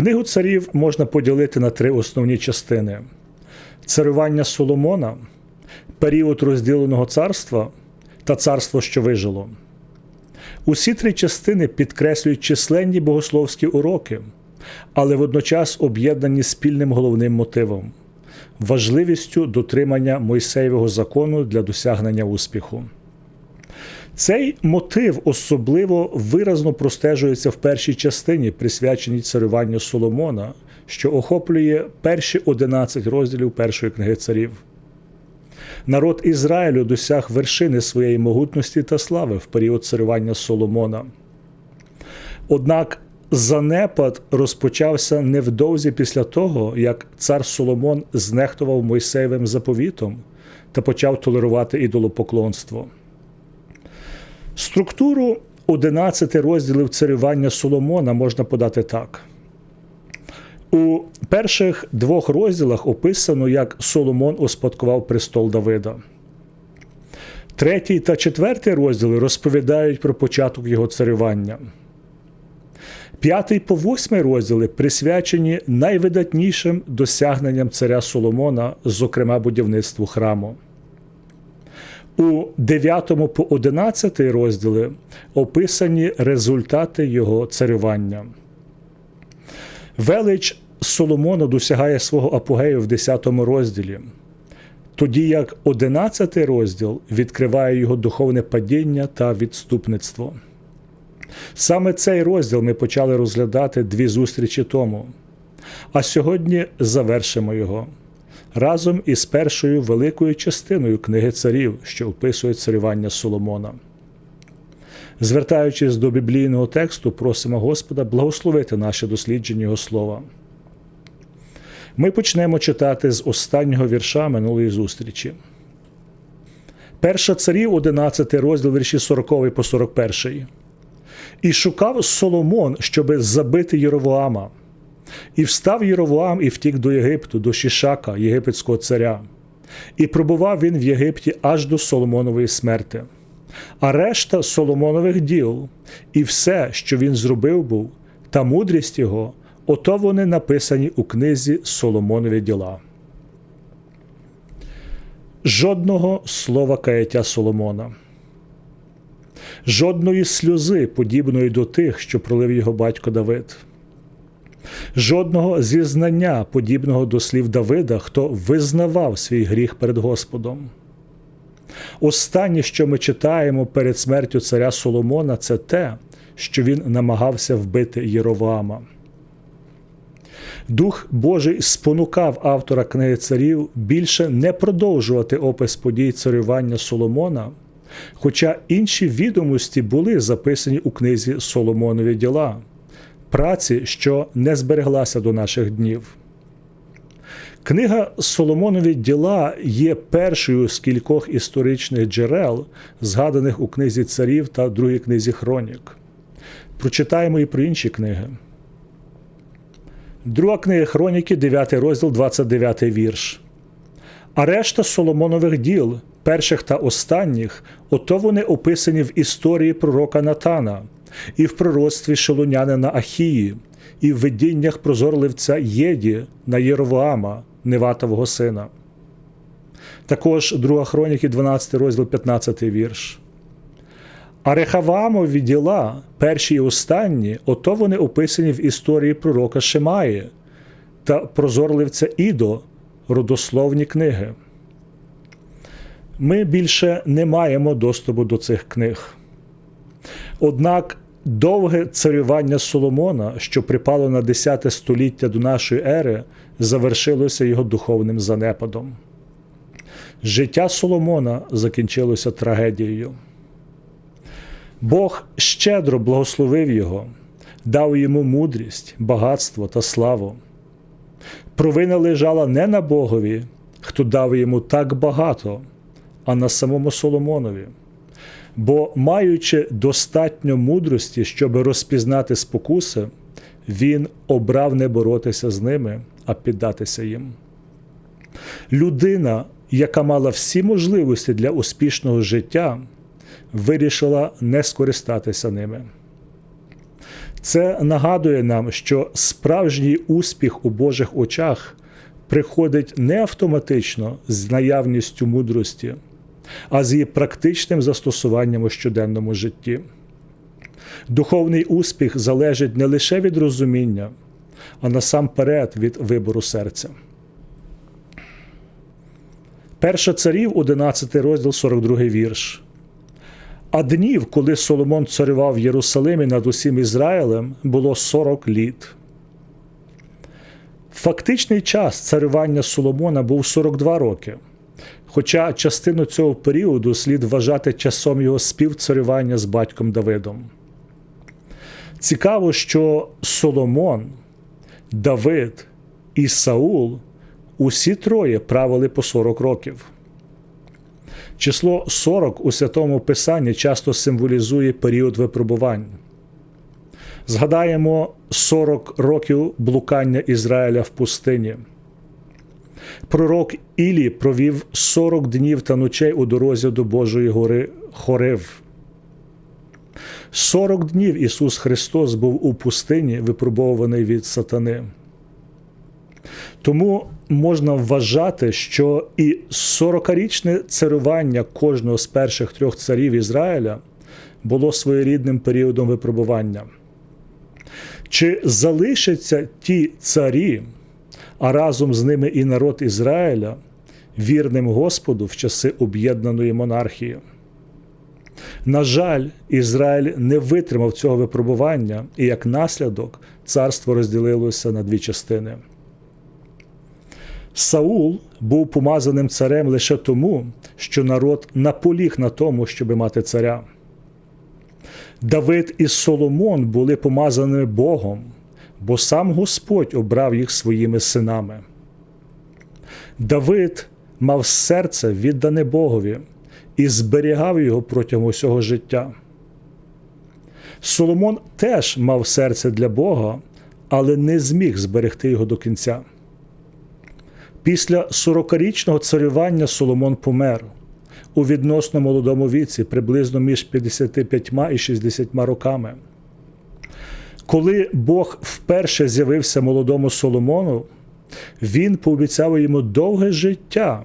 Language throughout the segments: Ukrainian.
Книгу царів можна поділити на три основні частини: царювання Соломона, період розділеного царства та царство, що вижило. Усі три частини підкреслюють численні богословські уроки, але водночас об'єднані спільним головним мотивом важливістю дотримання Мойсеєвого закону для досягнення успіху. Цей мотив особливо виразно простежується в першій частині, присвяченій царюванню Соломона, що охоплює перші 11 розділів першої книги царів. Народ Ізраїлю досяг вершини своєї могутності та слави в період царювання Соломона. Однак занепад розпочався невдовзі після того, як цар Соломон знехтував Мойсеєвим заповітом та почав толерувати ідолопоклонство. Структуру 11 розділів царювання Соломона можна подати так. У перших двох розділах описано, як Соломон успадкував престол Давида. Третій та четвертий розділи розповідають про початок його царювання. П'ятий по восьмий розділи присвячені найвидатнішим досягненням царя Соломона, зокрема будівництву храму. У 9 по 11 розділи описані результати його царювання. Велич Соломона досягає свого апогею в 10 розділі, тоді як 11 розділ відкриває його духовне падіння та відступництво. Саме цей розділ ми почали розглядати дві зустрічі тому, а сьогодні завершимо його разом із першою великою частиною книги царів, що описує царювання Соломона. Звертаючись до біблійного тексту, просимо Господа благословити наше дослідження Його слова. Ми почнемо читати з останнього вірша минулої зустрічі. Перша царів, 11 розділ вірші 40 по 41. І шукав Соломон, щоби забити Єровоама. І встав Єровоам і втік до Єгипту, до Шішака, єгипетського царя. І пробував він в Єгипті аж до Соломонової смерти. А решта Соломонових діл, і все, що він зробив був, та мудрість його, ото вони написані у книзі Соломонові діла. Жодного слова каяття Соломона, жодної сльози, подібної до тих, що пролив його батько Давид жодного зізнання, подібного до слів Давида, хто визнавав свій гріх перед Господом. Останнє, що ми читаємо перед смертю царя Соломона, це те, що він намагався вбити Єровоама. Дух Божий спонукав автора книги царів більше не продовжувати опис подій царювання Соломона, хоча інші відомості були записані у книзі Соломонові діла праці, що не збереглася до наших днів. Книга Соломонові діла є першою з кількох історичних джерел, згаданих у книзі царів та другій книзі Хронік. Прочитаємо і про інші книги. Друга книга Хроніки, 9 розділ, 29 вірш. А решта Соломонових діл, перших та останніх, ото вони описані в історії пророка Натана і в пророцтві шелунянина Ахії, і в видіннях прозорливця Єді на Єровоама, Неватового сина. Також 2 Хроніки, 12 розділ, 15 вірш. А Рехаваамові діла, перші і останні, ото вони описані в історії пророка Шимаї та прозорливця Ідо, родословні книги. Ми більше не маємо доступу до цих книг. Однак довге царювання Соломона, що припало на 10 століття до нашої ери, завершилося його духовним занепадом. Життя Соломона закінчилося трагедією. Бог щедро благословив його, дав йому мудрість, багатство та славу. Провина лежала не на Богові, хто дав йому так багато, а на самому Соломонові бо, маючи достатньо мудрості, щоб розпізнати спокуси, він обрав не боротися з ними, а піддатися їм. Людина, яка мала всі можливості для успішного життя, вирішила не скористатися ними. Це нагадує нам, що справжній успіх у Божих очах приходить не автоматично з наявністю мудрості, а з її практичним застосуванням у щоденному житті. Духовний успіх залежить не лише від розуміння, а насамперед від вибору серця. Перша царів, 11 розділ, 42 вірш. А днів, коли Соломон царював в Єрусалимі над усім Ізраїлем, було 40 літ. Фактичний час царювання Соломона був 42 роки. Хоча частину цього періоду слід вважати часом його співцарювання з батьком Давидом. Цікаво, що Соломон, Давид і Саул усі троє правили по 40 років. Число 40 у святому Писанні часто символізує період випробувань. Згадаємо 40 років блукання Ізраїля в пустині. Пророк Ілі провів 40 днів та ночей у дорозі до Божої гори Хорив. 40 днів Ісус Христос був у пустині, випробований від сатани. Тому можна вважати, що і 40-річне царювання кожного з перших трьох царів Ізраїля було своєрідним періодом випробування. Чи залишаться ті царі, а разом з ними і народ Ізраїля, вірним Господу в часи об'єднаної монархії? На жаль, Ізраїль не витримав цього випробування, і як наслідок царство розділилося на дві частини. Саул був помазаним царем лише тому, що народ наполіг на тому, щоби мати царя. Давид і Соломон були помазаними Богом, бо сам Господь обрав їх своїми синами. Давид мав серце віддане Богові і зберігав його протягом усього життя. Соломон теж мав серце для Бога, але не зміг зберегти його до кінця. Після 40-річного царювання Соломон помер у відносно молодому віці, приблизно між 55 і 60 роками. Коли Бог вперше з'явився молодому Соломону, він пообіцяв йому довге життя,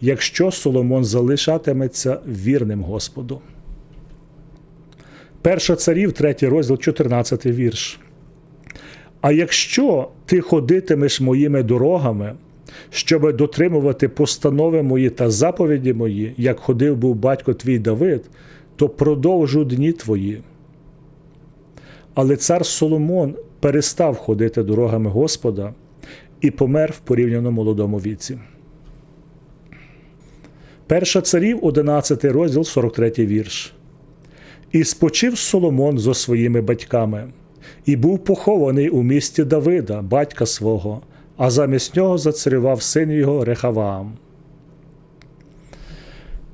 якщо Соломон залишатиметься вірним Господу. Перша царів, 3 розділ, 14 вірш. А якщо ти ходитимеш моїми дорогами, щоб дотримувати постанови мої та заповіді мої, як ходив був батько твій Давид, то продовжу дні твої. Але цар Соломон перестав ходити дорогами Господа і помер в порівняно молодому віці. Перша царів, 11 розділ, 43 вірш. І спочив Соломон зо своїми батьками, і був похований у місті Давида, батька свого, а замість нього зацарював син його Рехаваам.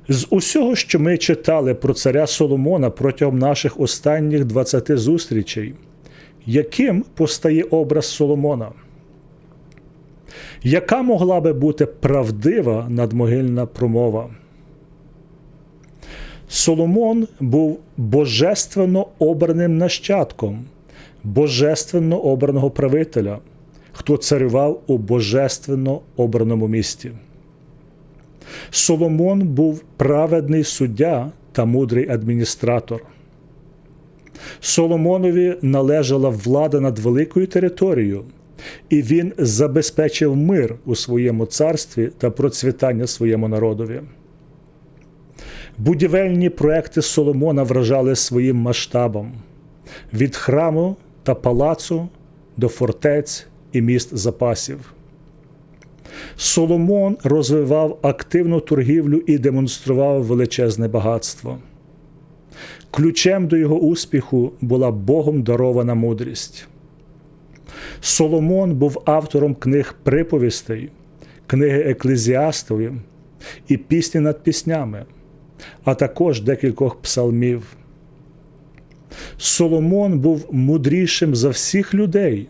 З усього, що ми читали про царя Соломона протягом наших останніх 20 зустрічей, яким постає образ Соломона? Яка могла би бути правдива надмогильна промова? Соломон був божественно обраним нащадком, божественно обраного правителя, хто царював у божественно обраному місті. Соломон був праведний суддя та мудрий адміністратор. Соломонові належала влада над великою територією, і він забезпечив мир у своєму царстві та процвітання своєму народові. Будівельні проекти Соломона вражали своїм масштабом від храму та палацу до фортець і міст запасів. Соломон розвивав активну торгівлю і демонстрував величезне багатство. Ключем до його успіху була Богом дарована мудрість. Соломон був автором книг приповістей, книги Еклезіастові і пісні над піснями, а також декількох псалмів. Соломон був мудрішим за всіх людей,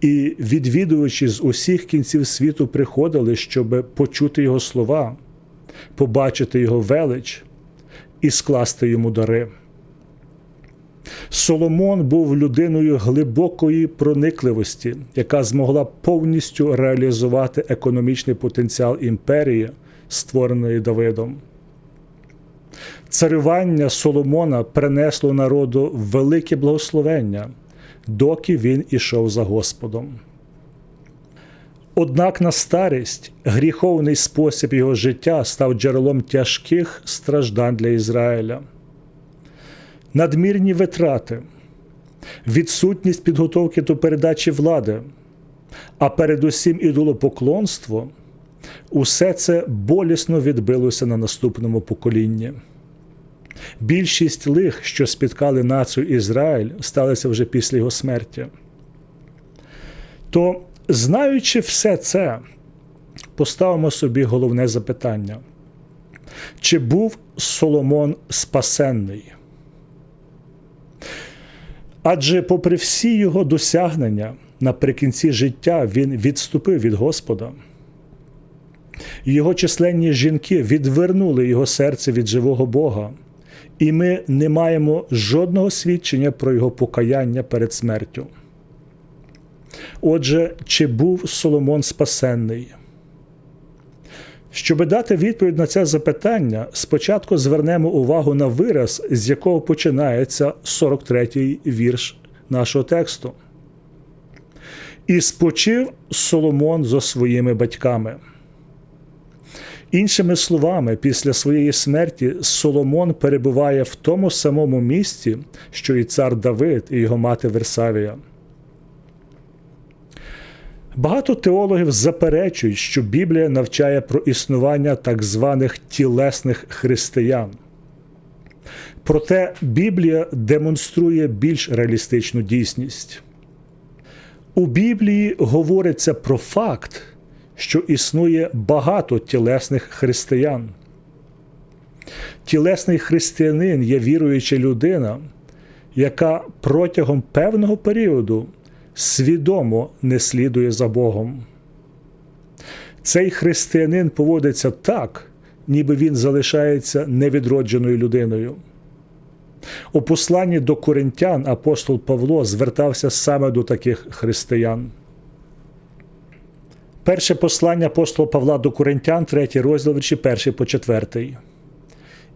і відвідувачі з усіх кінців світу приходили, щоб почути його слова, побачити його велич і скласти йому дари. Соломон був людиною глибокої проникливості, яка змогла повністю реалізувати економічний потенціал імперії, створеної Давидом. Царювання Соломона принесло народу велике благословення, доки він ішов за Господом. Однак на старість гріховний спосіб його життя став джерелом тяжких страждань для Ізраїля. Надмірні витрати, відсутність підготовки до передачі влади, а передусім ідолопоклонство усе це болісно відбилося на наступному поколінні. Більшість лих, що спіткали націю Ізраїль, сталися вже після його смерті. То, знаючи все це, поставимо собі головне запитання: чи був Соломон спасенний? Адже, попри всі його досягнення, наприкінці життя він відступив від Господа. Його численні жінки відвернули його серце від живого Бога, і ми не маємо жодного свідчення про його покаяння перед смертю. Отже, чи був Соломон спасенний? Щоби дати відповідь на це запитання, спочатку звернемо увагу на вираз, з якого починається 43-й вірш нашого тексту. І спочив Соломон зо своїми батьками. Іншими словами, після своєї смерті Соломон перебуває в тому самому місці, що і цар Давид і його мати Версавія. Багато теологів заперечують, що Біблія навчає про існування так званих тілесних християн. Проте Біблія демонструє більш реалістичну дійсність. У Біблії говориться про факт, що існує багато тілесних християн. Тілесний християнин є віруюча людина, яка протягом певного періоду свідомо не слідує за Богом. Цей християнин поводиться так, ніби він залишається невідродженою людиною. У посланні до коринтян апостол Павло звертався саме до таких християн. Перше послання апостола Павла до Коринтян, третій розділ вірші перший по четвертий.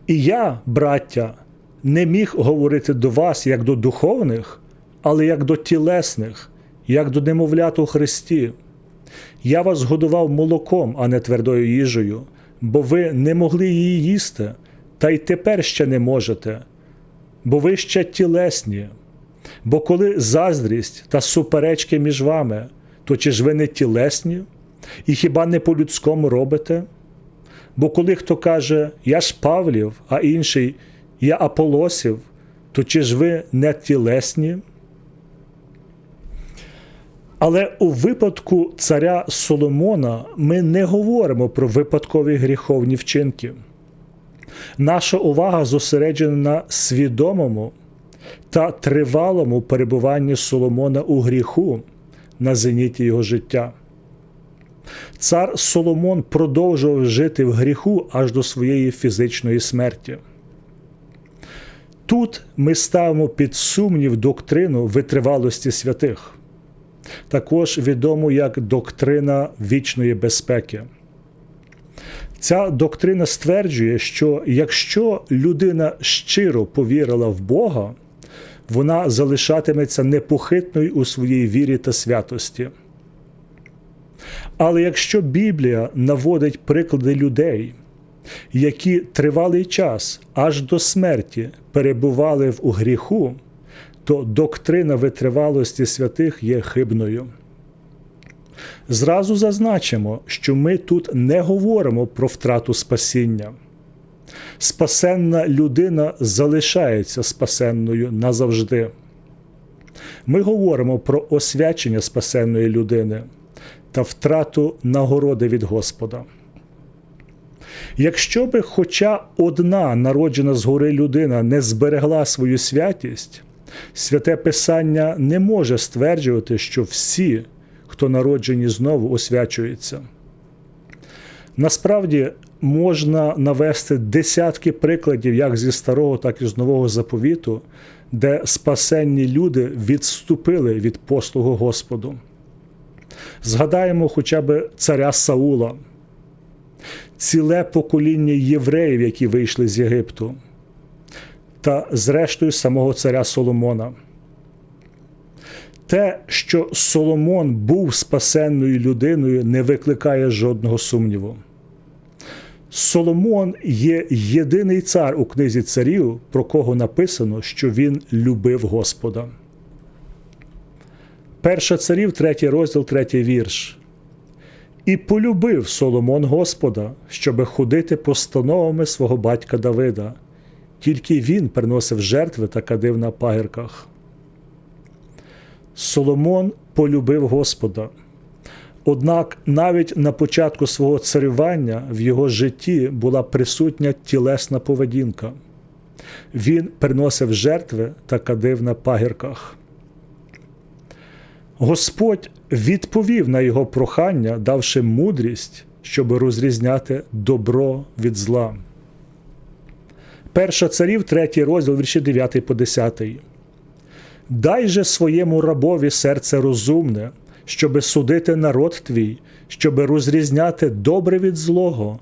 І я, браття, не міг говорити до вас як до духовних, але як до тілесних, як до немовлят у Христі. Я вас годував молоком, а не твердою їжею, бо ви не могли її їсти, та й тепер ще не можете, бо ви ще тілесні. Бо коли заздрість та суперечки між вами, то чи ж ви не тілесні? І хіба не по-людському робите? Бо коли хто каже, я ж Павлів, а інший я Аполосів, то чи ж ви не тілесні? Але у випадку царя Соломона ми не говоримо про випадкові гріховні вчинки. Наша увага зосереджена на свідомому та тривалому перебуванні Соломона у гріху на зеніті його життя. Цар Соломон продовжував жити в гріху аж до своєї фізичної смерті. Тут ми ставимо під сумнів доктрину витривалості святих, також відому як доктрина вічної безпеки. Ця доктрина стверджує, що якщо людина щиро повірила в Бога, вона залишатиметься непохитною у своїй вірі та святості. Але якщо Біблія наводить приклади людей, які тривалий час аж до смерті перебували в гріху, то доктрина витривалості святих є хибною. Зразу зазначимо, що ми тут не говоримо про втрату спасіння. Спасенна людина залишається спасенною назавжди. Ми говоримо про освячення спасенної людини та втрату нагороди від Господа. Якщо би хоча одна народжена згори людина не зберегла свою святість, святе Писання не може стверджувати, що всі, хто народжені знову, освячуються. Насправді, можна навести десятки прикладів, як зі старого, так і з нового заповіту, де спасенні люди відступили від послугу Господу. Згадаємо хоча б царя Саула, ціле покоління євреїв, які вийшли з Єгипту, та, зрештою, самого царя Соломона. Те, що Соломон був спасенною людиною, не викликає жодного сумніву. Соломон є єдиний цар у книзі царів, про кого написано, що він любив Господа. Перша царів, третій розділ, третій вірш. І полюбив Соломон Господа, щоби ходити постановами свого батька Давида. Тільки він приносив жертви та кадив на пагірках. Соломон полюбив Господа. Однак навіть на початку свого царювання в його житті була присутня тілесна поведінка. Він приносив жертви та кадив на пагірках. Господь відповів на його прохання, давши мудрість, щоб розрізняти добро від зла. Перша царів, третій розділ, вірші 9 по 10. Дай же своєму рабові серце розумне, щоби судити народ твій, щоби розрізняти добре від злого,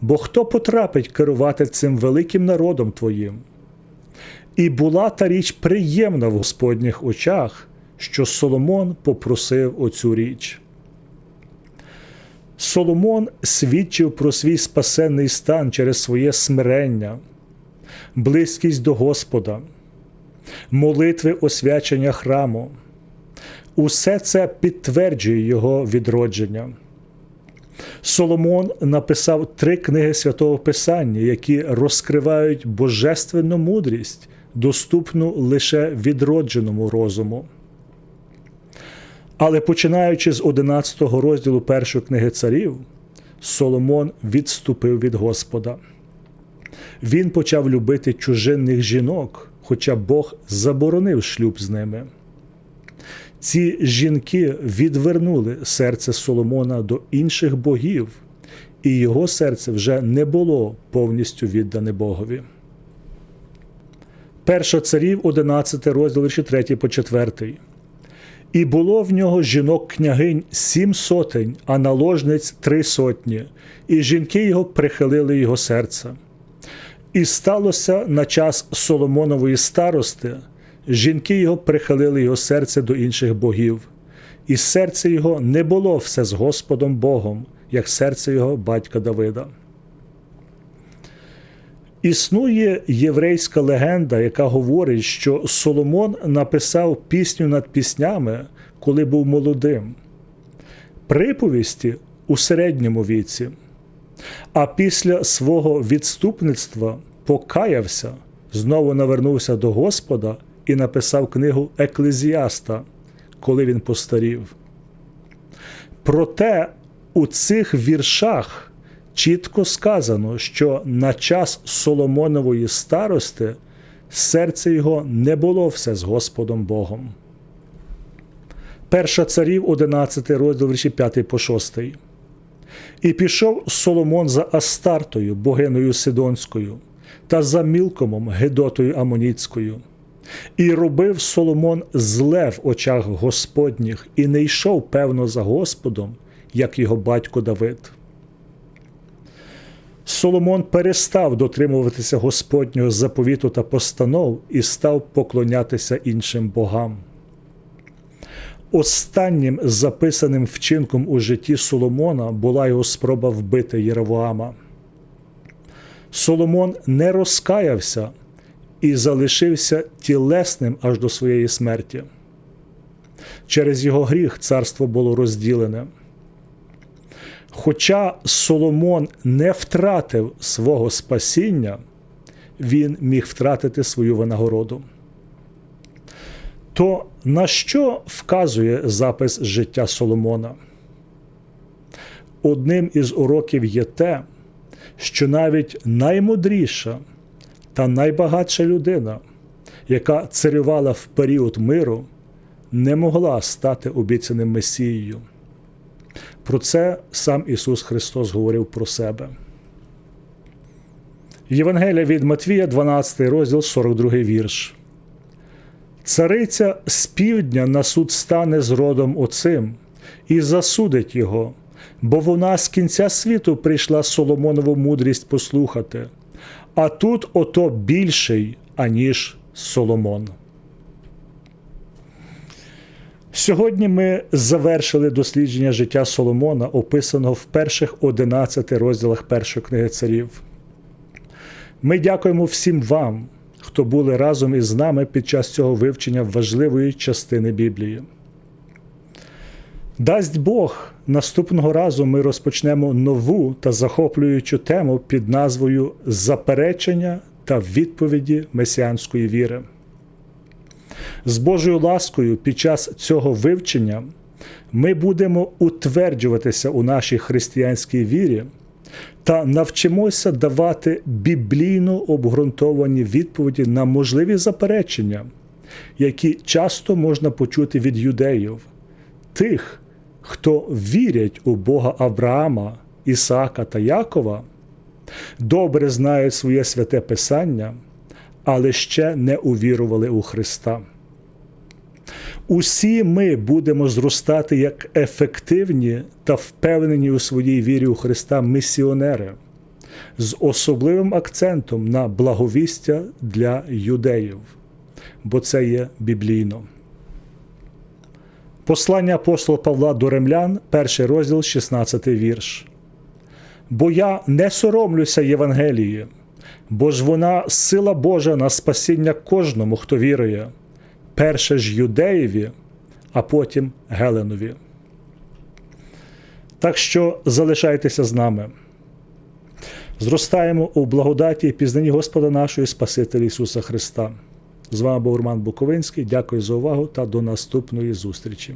бо хто потрапить керувати цим великим народом твоїм? І була та річ приємна в Господніх очах, що Соломон попросив оцю річ. Соломон свідчив про свій спасенний стан через своє смирення, близькість до Господа, молитви освячення храму. Усе це підтверджує його відродження. Соломон написав три книги святого Писання, які розкривають божественну мудрість, доступну лише відродженому розуму. Але починаючи з 11 розділу першої книги царів, Соломон відступив від Господа. Він почав любити чужинних жінок, хоча Бог заборонив шлюб з ними. Ці жінки відвернули серце Соломона до інших богів, і його серце вже не було повністю віддане Богові. Перша царів, 11 розділ 3 по 4. І було в нього жінок княгинь сім сотень, а наложниць три сотні, і жінки його прихилили його серце. І сталося на час Соломонової старости, жінки його прихилили його серце до інших богів, і серце його не було все з Господом Богом, як серце його батька Давида. Існує єврейська легенда, яка говорить, що Соломон написав пісню над піснями, коли був молодим, приповісті у середньому віці, а після свого відступництва покаявся, знову навернувся до Господа і написав книгу Еклезіаста, коли він постарів. Проте у цих віршах чітко сказано, що на час Соломонової старости серце його не було все з Господом Богом. Перша царів, 11 розділ вірші 5 по 6. І пішов Соломон за Астартою, богиною Сидонською, та за Мілкомом, Гедотою Амоніцькою. І робив Соломон зле в очах Господніх, і не йшов, певно, за Господом, як його батько Давид. Соломон перестав дотримуватися Господнього заповіту та постанов і став поклонятися іншим богам. Останнім записаним вчинком у житті Соломона була його спроба вбити Єровоама. Соломон не розкаявся і залишився тілесним аж до своєї смерті. Через його гріх царство було розділене. Хоча Соломон не втратив свого спасіння, він міг втратити свою винагороду. То на що вказує запис життя Соломона? Одним із уроків є те, що навіть наймудріша та найбагатша людина, яка царювала в період миру, не могла стати обіцяним Месією. Про це сам Ісус Христос говорив про себе. Євангелія від Матвія, 12 розділ, 42 вірш. Цариця з півдня на суд стане з родом оцим і засудить його, бо вона з кінця світу прийшла Соломонову мудрість послухати, а тут ото більший, аніж Соломон. Сьогодні ми завершили дослідження життя Соломона, описаного в перших 11 розділах першої книги царів. Ми дякуємо всім вам, хто були разом із нами під час цього вивчення важливої частини Біблії. Дасть Бог, наступного разу ми розпочнемо нову та захоплюючу тему під назвою Заперечення та відповіді месіанської віри. З Божою ласкою під час цього вивчення ми будемо утверджуватися у нашій християнській вірі та навчимося давати біблійно обґрунтовані відповіді на можливі заперечення, які часто можна почути від юдеїв, тих, хто вірять у Бога Авраама, Ісаака та Якова, добре знають своє святе Писання, але ще не увірували у Христа. Усі ми будемо зростати як ефективні та впевнені у своїй вірі у Христа місіонери з особливим акцентом на благовістя для юдеїв, бо це є біблійно. Послання апостола Павла до римлян, перший розділ, 16 вірш. Бо я не соромлюся Євангелії, бо ж вона сила Божа на спасіння кожному, хто вірує перше ж юдеєві, а потім Геленові. Так що залишайтеся з нами. Зростаємо у благодаті і пізнанні Господа нашого Спасителя Ісуса Христа. З вами був Роман Буковинський. Дякую за увагу та до наступної зустрічі.